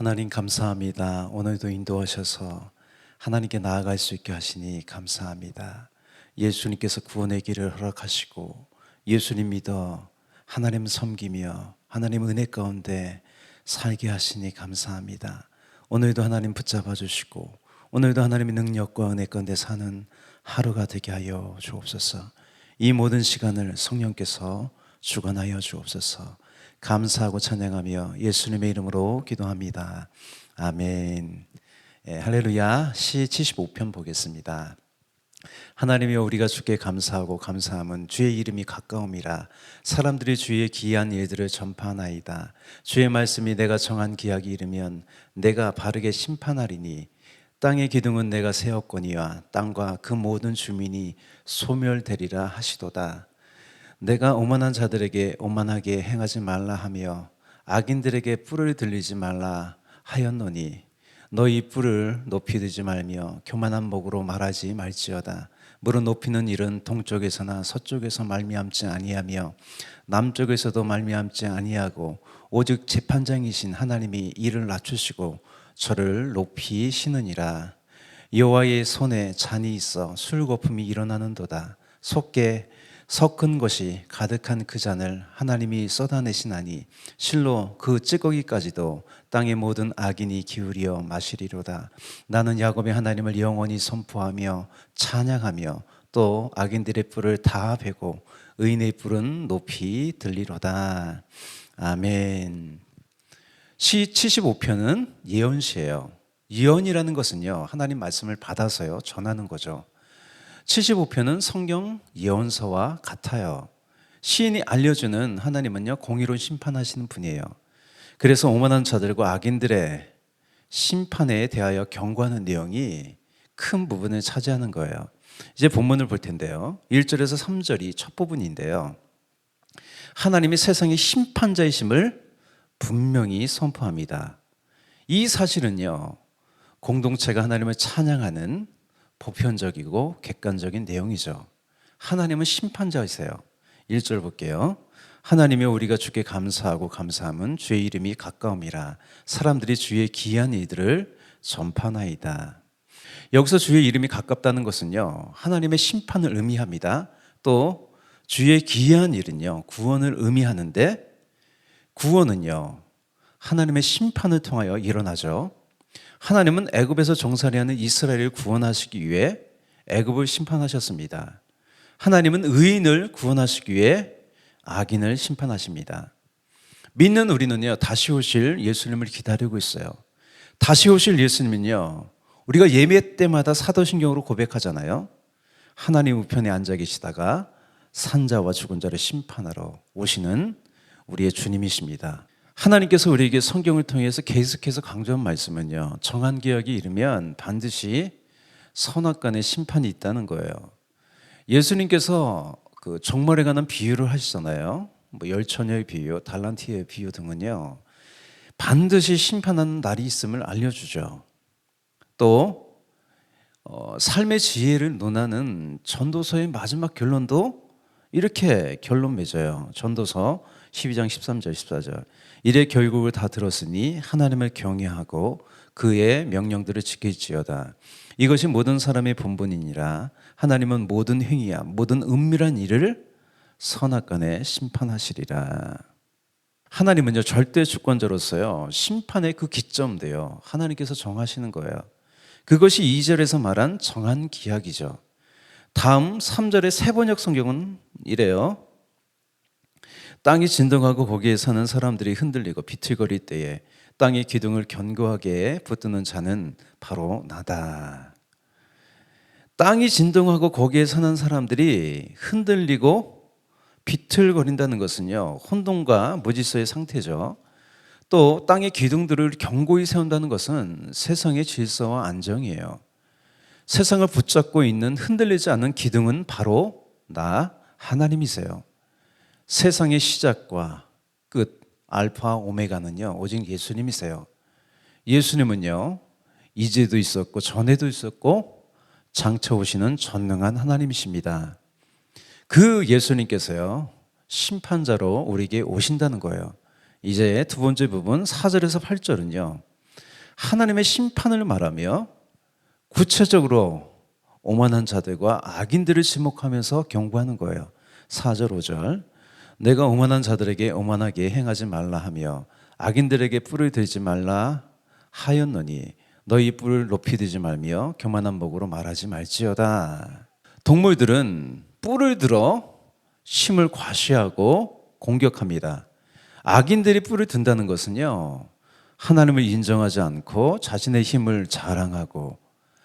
하나님 감사합니다. 오늘도 인도하셔서 하나님께 나아갈 수 있게 하시니 감사합니다. 예수님께서 구원의 길을 허락하시고 예수님 믿어 하나님 섬기며 하나님 은혜 가운데 살게 하시니 감사합니다. 오늘도 하나님 붙잡아 주시고 오늘도 하나님의 능력과 은혜 가운데 사는 하루가 되게 하여 주옵소서. 이 모든 시간을 성령께서 주관하여 주옵소서. 감사하고 찬양하며 예수님의 이름으로 기도합니다. 아멘. 예, 할렐루야. 시 75편 보겠습니다. 하나님이여 우리가 주께 감사하고 감사함은 주의 이름이 가까움이라 사람들이 주의 기이한 일들을 전파하나이다 주의 말씀이 내가 정한 기약이 이르면 내가 바르게 심판하리니 땅의 기둥은 내가 세웠거니와 땅과 그 모든 주민이 소멸되리라 하시도다 내가 오만한 자들에게 오만하게 행하지 말라 하며 악인들에게 뿔을 들리지 말라 하였노니 너희 뿔을 높이 들지 말며 교만한 목으로 말하지 말지어다. 무릎 높이는 일은 동쪽에서나 서쪽에서 말미암지 아니하며 남쪽에서도 말미암지 아니하고 오직 재판장이신 하나님이 이를 낮추시고 저를 높이 시느니라. 여호와의 손에 잔이 있어 술 거품이 일어나는도다. 속게 섞은 것이 가득한 그 잔을 하나님이 쏟아내시나니 실로 그 찌꺼기까지도 땅의 모든 악인이 기울여 마시리로다. 나는 야곱의 하나님을 영원히 선포하며 찬양하며 또 악인들의 뿔을 다 베고 의인의 뿔은 높이 들리로다. 아멘. 시 75편은 예언시예요. 예언이라는 것은요 하나님 말씀을 받아서요 전하는 거죠 75편은 성경 예언서와 같아요. 시인이 알려주는 하나님은요, 공의로 심판하시는 분이에요. 그래서 오만한 자들과 악인들의 심판에 대하여 경고하는 내용이 큰 부분을 차지하는 거예요. 이제 본문을 볼 텐데요. 1절에서 3절이 첫 부분인데요. 하나님이 세상의 심판자이심을 분명히 선포합니다. 이 사실은요, 공동체가 하나님을 찬양하는 보편적이고 객관적인 내용이죠. 하나님은 심판자이세요. 1절 볼게요. 하나님이 우리가 주께 감사하고 감사함은 주의 이름이 가까움이라 사람들이 주의 기이한 일들을 전파나이다. 여기서 주의 이름이 가깝다는 것은요. 하나님의 심판을 의미합니다. 또 주의 기이한 일은요. 구원을 의미하는데 구원은요. 하나님의 심판을 통하여 일어나죠. 하나님은 애굽에서 정살이하는 이스라엘을 구원하시기 위해 애굽을 심판하셨습니다. 하나님은 의인을 구원하시기 위해 악인을 심판하십니다. 믿는 우리는요 다시 오실 예수님을 기다리고 있어요. 다시 오실 예수님은요 우리가 예배 때마다 사도신경으로 고백하잖아요. 하나님 우편에 앉아 계시다가 산자와 죽은 자를 심판하러 오시는 우리의 주님이십니다. 하나님께서 우리에게 성경을 통해서 계속해서 강조한 말씀은요. 정한 기약이 이르면 반드시 선악 간의 심판이 있다는 거예요. 예수님께서 그 종말에 관한 비유를 하시잖아요. 뭐 열처녀의 비유, 달란트의 비유 등은요. 반드시 심판하는 날이 있음을 알려주죠. 또 어, 삶의 지혜를 논하는 전도서의 마지막 결론도 이렇게 결론 맺어요. 전도서 12장 13절 14절. 이래 결국을 다 들었으니 하나님을 경외하고 그의 명령들을 지킬지어다. 이것이 모든 사람의 본분이니라. 하나님은 모든 행위야 모든 은밀한 일을 선악간에 심판하시리라. 하나님은요 절대 주권자로서요 심판의 그 기점대요 하나님께서 정하시는 거예요. 그것이 2절에서 말한 정한 기약이죠. 다음 3절의 세번역 성경은 이래요. 땅이 진동하고 거기에 사는 사람들이 흔들리고 비틀거릴 때에 땅의 기둥을 견고하게 붙드는 자는 바로 나다. 땅이 진동하고 거기에 사는 사람들이 흔들리고 비틀거린다는 것은요, 혼돈과 무질서의 상태죠. 또 땅의 기둥들을 견고히 세운다는 것은 세상의 질서와 안정이에요. 세상을 붙잡고 있는 흔들리지 않는 기둥은 바로 나 하나님이세요. 세상의 시작과 끝 알파 오메가는요 오직 예수님이세요. 예수님은요 이제도 있었고 전에도 있었고 장차 오시는 전능한 하나님이십니다. 그 예수님께서요 심판자로 우리에게 오신다는 거예요. 이제 두 번째 부분 4절에서 8절은요 하나님의 심판을 말하며 구체적으로 오만한 자들과 악인들을 지목하면서 경고하는 거예요. 4절 5절 내가 오만한 자들에게 오만하게 행하지 말라 하며 악인들에게 뿔을 들지 말라 하였노니 너희 뿔을 높이 들지 말며 교만한 목으로 말하지 말지어다. 동물들은 뿔을 들어 힘을 과시하고 공격합니다. 악인들이 뿔을 든다는 것은요, 하나님을 인정하지 않고 자신의 힘을 자랑하고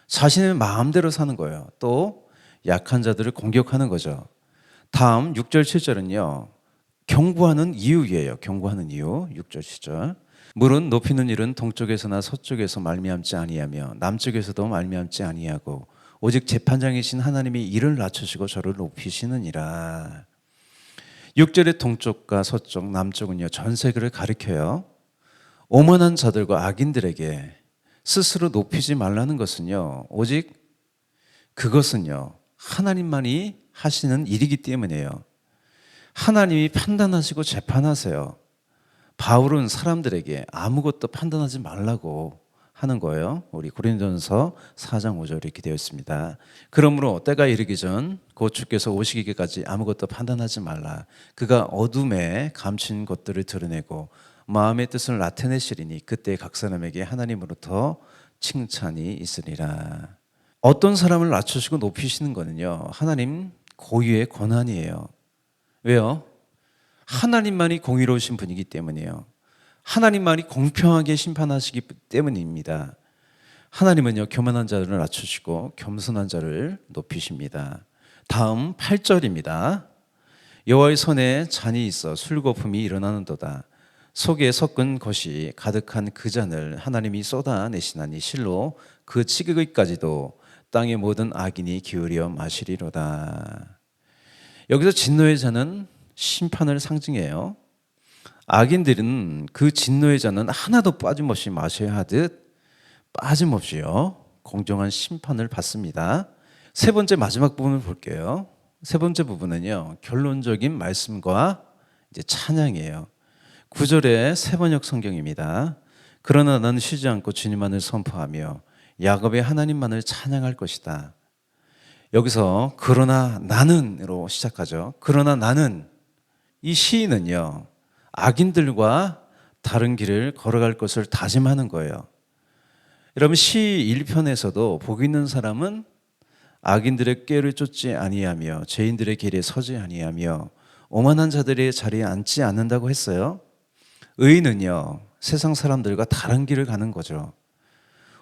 자신의 마음대로 사는 거예요. 또 약한 자들을 공격하는 거죠. 다음 6절 7절은요. 경고하는 이유예요. 경고하는 이유. 6절 7절. 물은 높이는 일은 동쪽에서나 서쪽에서 말미암지 아니하며 남쪽에서도 말미암지 아니하고 오직 재판장이신 하나님이 이를 낮추시고 저를 높이시느니라. 6절의 동쪽과 서쪽, 남쪽은요. 전 세계를 가리켜요. 오만한 자들과 악인들에게 스스로 높이지 말라는 것은요. 오직 그것은요. 하나님만이 하시는 일이기 때문이에요. 하나님이 판단하시고 재판하세요. 바울은 사람들에게 아무것도 판단하지 말라고 하는 거예요. 우리 고린도전서 4장 5절 이렇게 되어 있습니다. 그러므로 때가 이르기 전 곧 주께서 오시기까지 아무것도 판단하지 말라. 그가 어둠에 감춘 것들을 드러내고 마음의 뜻을 나타내시리니 그때 각 사람에게 하나님으로부터 칭찬이 있으리라. 어떤 사람을 낮추시고 높이시는 거는요. 하나님 고유의 권한이에요. 왜요? 하나님만이 공의로우신 분이기 때문이에요. 하나님만이 공평하게 심판하시기 때문입니다. 하나님은요, 교만한 자들을 낮추시고 겸손한 자를 높이십니다. 다음 8절입니다. 여호와의 손에 잔이 있어 술거품이 일어나는도다. 속에 섞은 것이 가득한 그 잔을 하나님이 쏟아내시나니 실로 그 치기까지도 땅의 모든 악인이 기울여 마시리로다. 여기서 진노의 잔은 심판을 상징해요. 악인들은 그 진노의 잔은 하나도 빠짐없이 마셔야 하듯 빠짐없이요 공정한 심판을 받습니다. 세 번째 마지막 부분을 볼게요. 세 번째 부분은요 결론적인 말씀과 이제 찬양이에요. 구절의 세 번역 성경입니다. 그러나 나는 쉬지 않고 주님 만을 선포하며 야곱의 하나님만을 찬양할 것이다. 여기서 그러나 나는으로 시작하죠. 그러나 나는 이 시인은요. 악인들과 다른 길을 걸어갈 것을 다짐하는 거예요. 여러분 시 1편에서도 복 있는 사람은 악인들의 꾀를 쫓지 아니하며 죄인들의 길에 서지 아니하며 오만한 자들의 자리에 앉지 않는다고 했어요. 의인은요. 세상 사람들과 다른 길을 가는 거죠.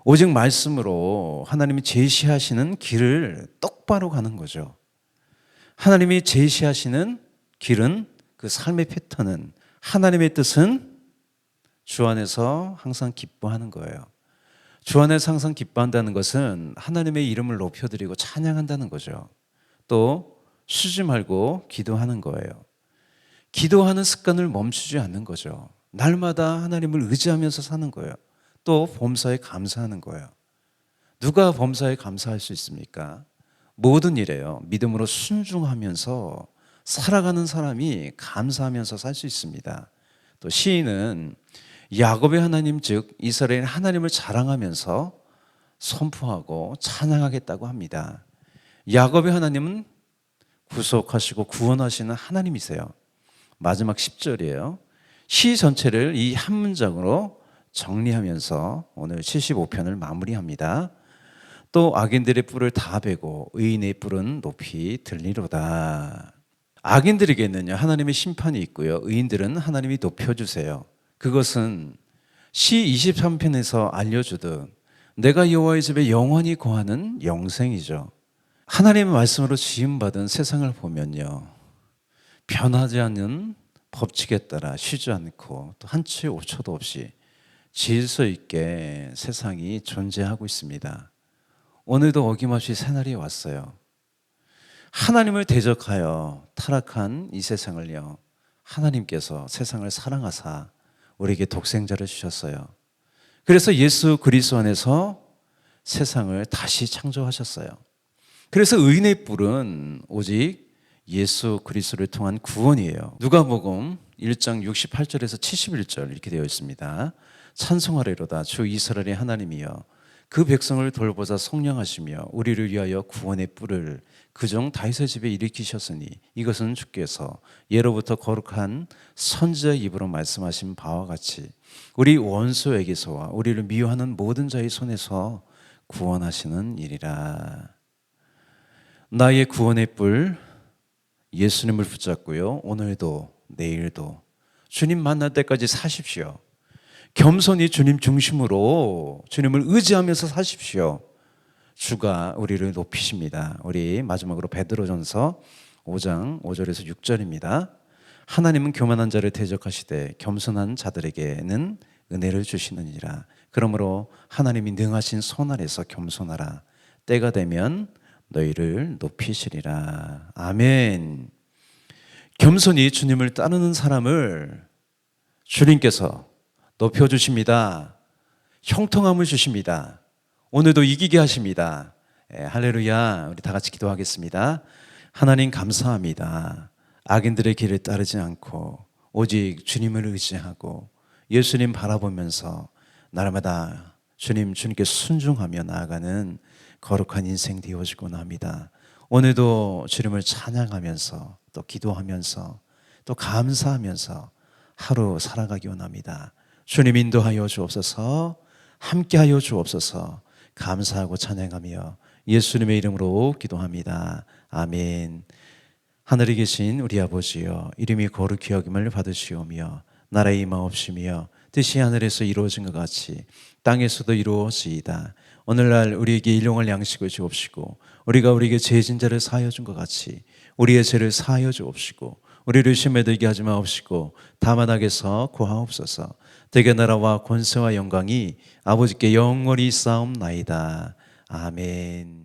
오직 말씀으로 하나님이 제시하시는 길을 똑바로 가는 거죠. 하나님이 제시하시는 길은 그 삶의 패턴은 하나님의 뜻은 주 안에서 항상 기뻐하는 거예요. 주 안에서 항상 기뻐한다는 것은 하나님의 이름을 높여드리고 찬양한다는 거죠. 또 쉬지 말고 기도하는 거예요. 기도하는 습관을 멈추지 않는 거죠. 날마다 하나님을 의지하면서 사는 거예요. 또 범사에 감사하는 거예요. 누가 범사에 감사할 수 있습니까? 모든 일에요. 믿음으로 순종하면서 살아가는 사람이 감사하면서 살 수 있습니다. 또 시인은 야곱의 하나님 즉 이스라엘 하나님을 자랑하면서 선포하고 찬양하겠다고 합니다. 야곱의 하나님은 구속하시고 구원하시는 하나님이세요. 마지막 10절이에요. 시 전체를 이 한 문장으로 정리하면서 오늘 75편을 마무리합니다. 또 악인들의 뿔을 다 베고 의인의 뿔은 높이 들리로다. 악인들에게는요 하나님의 심판이 있고요 의인들은 하나님이 높여주세요. 그것은 시 23편에서 알려주듯 내가 여호와의 집에 영원히 거하는 영생이죠. 하나님의 말씀으로 지음받은 세상을 보면요 변하지 않는 법칙에 따라 쉬지 않고 또 한치 오초도 없이 질서 있게 세상이 존재하고 있습니다. 오늘도 어김없이 새날이 왔어요. 하나님을 대적하여 타락한 이 세상을요. 하나님께서 세상을 사랑하사 우리에게 독생자를 주셨어요. 그래서 예수 그리스도 안에서 세상을 다시 창조하셨어요. 그래서 의인의 뿔은 오직 예수 그리스도를 통한 구원이에요. 누가복음 1장 68절에서 71절 이렇게 되어 있습니다. 찬송하리로다 주 이스라엘의 하나님이여 그 백성을 돌보자 성령하시며 우리를 위하여 구원의 뿔을 그종 다윗의 집에 일으키셨으니 이것은 주께서 예로부터 거룩한 선지자의 입으로 말씀하신 바와 같이 우리 원수에게서와 우리를 미워하는 모든 자의 손에서 구원하시는 일이라. 나의 구원의 뿔 예수님을 붙잡고요. 오늘도 내일도 주님 만날 때까지 사십시오 겸손히 주님 중심으로 주님을 의지하면서 사십시오. 주가 우리를 높이십니다. 우리 마지막으로 베드로전서 5장 5절에서 6절입니다. 하나님은 교만한 자를 대적하시되 겸손한 자들에게는 은혜를 주시느니라. 그러므로 하나님이 능하신 손 아래서 겸손하라. 때가 되면 너희를 높이시리라. 아멘. 겸손히 주님을 따르는 사람을 주님께서 높여주십니다. 형통함을 주십니다. 오늘도 이기게 하십니다. 예, 할렐루야. 우리 다 같이 기도하겠습니다. 하나님 감사합니다. 악인들의 길을 따르지 않고 오직 주님을 의지하고 예수님 바라보면서 날마다 주님 주님께 순종하며 나아가는 거룩한 인생 되어지곤 합니다. 오늘도 주님을 찬양하면서 또 기도하면서 또 감사하면서 하루 살아가기 원합니다. 주님 인도하여 주옵소서 함께하여 주옵소서 감사하고 찬양하며 예수님의 이름으로 기도합니다. 아멘. 하늘에 계신 우리 아버지여 이름이 거룩히 여김을 받으시오며 나라의 임하옵시며 뜻이 하늘에서 이루어진 것 같이 땅에서도 이루어지이다. 오늘날 우리에게 일용할 양식을 주옵시고 우리가 우리에게 죄진 자를 사하여 준 것 같이 우리의 죄를 사하여 주옵시고 우리를 심에 들게 하지 마옵시고 다만 악에서 구하옵소서 대개 나라와 권세와 영광이 아버지께 영원히 싸움나이다. 아멘.